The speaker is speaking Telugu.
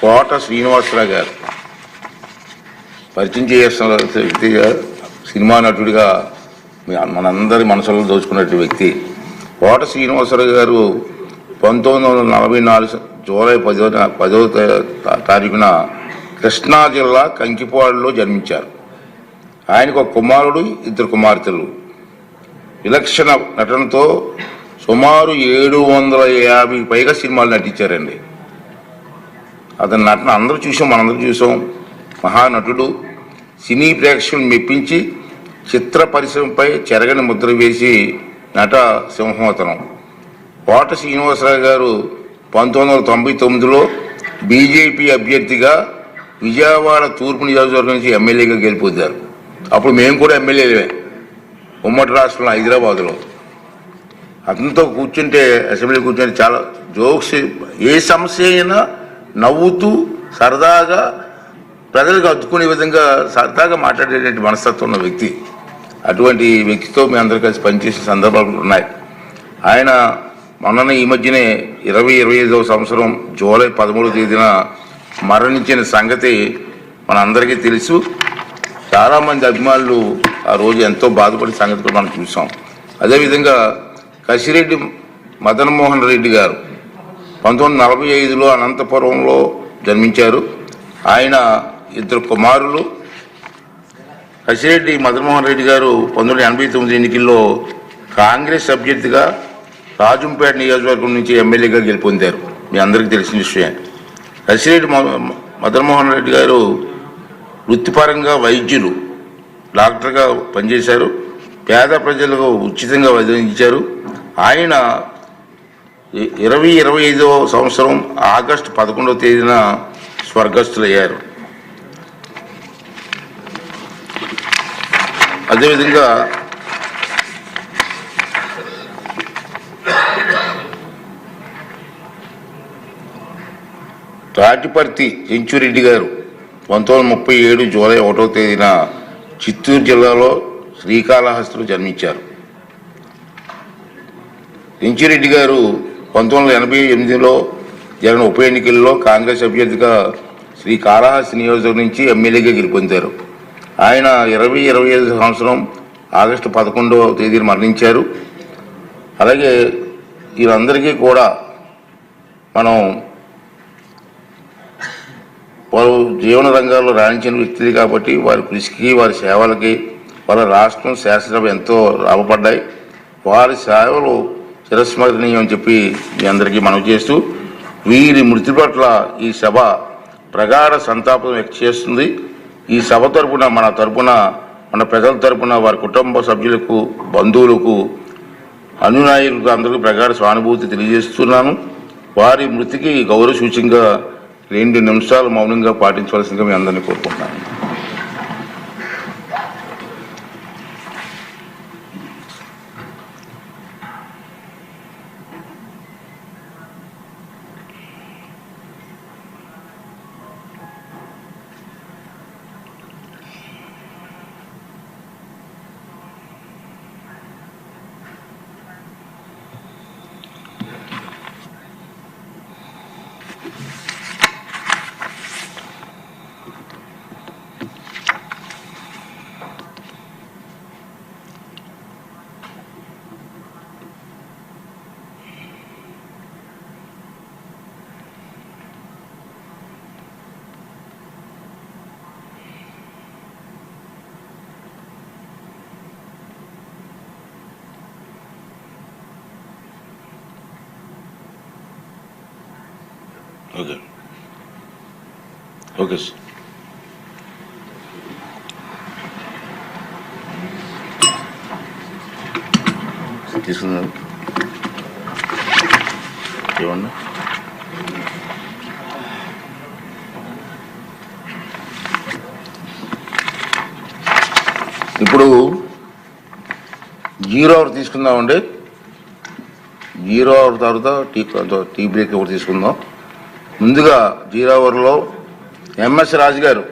కోట శ్రీనివాసరావు గారు. పరిచయం చేస్తున్న వ్యక్తిగా సినిమా నటుడిగా మనందరి మనసులో దోచుకున్నటువంటి వ్యక్తి. కోట శ్రీనివాసరావు గారు పంతొమ్మిది వందల నలభై నాలుగు జూలై పదో పదో తారీఖున కృష్ణా జిల్లా కంకిపాడులో జన్మించారు. ఆయనకు ఒక కుమారుడు ఇద్దరు కుమార్తెలు. విలక్షణ నటనతో సుమారు ఏడు వందల యాభై పైగా సినిమాలు నటించారండి. అతని నటన అందరూ చూసాం మనందరూ చూసాం. మహానటుడు సినీ ప్రేక్షకులను మెప్పించి చిత్ర పరిశ్రమపై చెరగని ముద్ర వేసి నట సింహోతనం కోట శ్రీనివాసరావు గారు పంతొమ్మిది వందల తొంభై తొమ్మిదిలో బీజేపీ అభ్యర్థిగా విజయవాడ తూర్పు నియోజకవర్గం నుంచి ఎమ్మెల్యేగా గెలిపొద్దారు అప్పుడు మేము కూడా ఎమ్మెల్యేలే ఉమ్మడి రాష్ట్రంలో హైదరాబాదులో. అతనితో కూర్చుంటే అసెంబ్లీ కూర్చుంటే చాలా జోక్స్ ఏ సమస్య అయినా నవ్వుతూ సరదాగా ప్రజలకు అద్దుకునే విధంగా సరదాగా మాట్లాడేటువంటి మనస్తత్వం ఉన్న వ్యక్తి. అటువంటి వ్యక్తితో మేము అందరు కలిసి పనిచేసిన సందర్భాలు ఉన్నాయి. ఆయన మొన్న ఈ మధ్యనే ఇరవై ఇరవై ఐదవ సంవత్సరం జూలై పదమూడవ తేదీన మరణించిన సంగతి మనందరికీ తెలుసు. చాలామంది అభిమానులు ఆ రోజు ఎంతో బాధపడిన సంగతి కూడా మనం చూసాం. అదేవిధంగా కసిరెడ్డి మదన్ మోహన్ రెడ్డి గారు పంతొమ్మిది నలభై ఐదులో అనంతపురంలో జన్మించారు. ఆయన ఇద్దరు కుమారులు. కసిరెడ్డి మదన్మోహన్ రెడ్డి గారు పంతొమ్మిది ఎనభై తొమ్మిది ఎన్నికల్లో కాంగ్రెస్ అభ్యర్థిగా రాజంపేట నియోజకవర్గం నుంచి ఎమ్మెల్యేగా గెలుపొందారు. మీ అందరికీ తెలిసిన విషయం. కసిరెడ్డి మ- మదన్మోహన్ రెడ్డి గారు వృత్తిపరంగా వైద్యులు డాక్టర్గా పనిచేశారు. పేద ప్రజలకు ఉచితంగా వైద్యం ఆయన ఇరవై ఇరవై ఐదవ సంవత్సరం ఆగస్టు పదకొండవ తేదీన స్వర్గస్థులయ్యారు. అదేవిధంగా తాటిపర్తి చెంచురెడ్డి గారు పంతొమ్మిది ముప్పై ఏడు జూలై ఒకటో తేదీన చిత్తూరు జిల్లాలో శ్రీకాళహస్తిలో జన్మించారు. చెంచురెడ్డి గారు పంతొమ్మిది వందల ఎనభై ఎనిమిదిలో జరిగిన ఉప ఎన్నికల్లో కాంగ్రెస్ అభ్యర్థిగా శ్రీ శ్రీకాళహస్తి నియోజకవర్గం నుంచి ఎమ్మెల్యేగా గెలుపొందారు. ఆయన ఇరవై ఇరవై ఐదు సంవత్సరం ఆగస్టు పదకొండవ తేదీన మరణించారు. అలాగే వీరందరికీ కూడా మనం వారు జీవన రంగాల్లో రాణించిన వ్యక్తులు కాబట్టి వారి కృషికి వారి సేవలకి వాళ్ళ రాష్ట్రం శాసనసభ ఎంతో లాభపడ్డాయి. వారి సేవలు చిరస్మరణీయం అని చెప్పి మీ అందరికీ మనవి చేస్తూ వీరి మృతి పట్ల ఈ సభ ప్రగాఢ సంతాపం వ్యక్తి చేస్తుంది. ఈ సభ తరపున మన తరపున మన ప్రజల తరపున వారి కుటుంబ సభ్యులకు బంధువులకు అనునాయులకు అందరికీ ప్రగాఢ సానుభూతి తెలియజేస్తున్నాను. వారి మృతికి గౌరవ సూచంగా రెండు నిమిషాలు మౌనంగా పాటించవలసిందిగా మీ అందరినీ కోరుకుంటున్నాను. ఓకే. Okay sir. తీసుకున్నారు ఏమన్నా? ఇప్పుడు జీరో అవర్ తీసుకుందామండి. జీరో అవర్ తర్వాత టీ టీ బ్రేక్ ఒకటి తీసుకుందాం. ముందుగా జీరో ఎంఎస్ రాజు గారు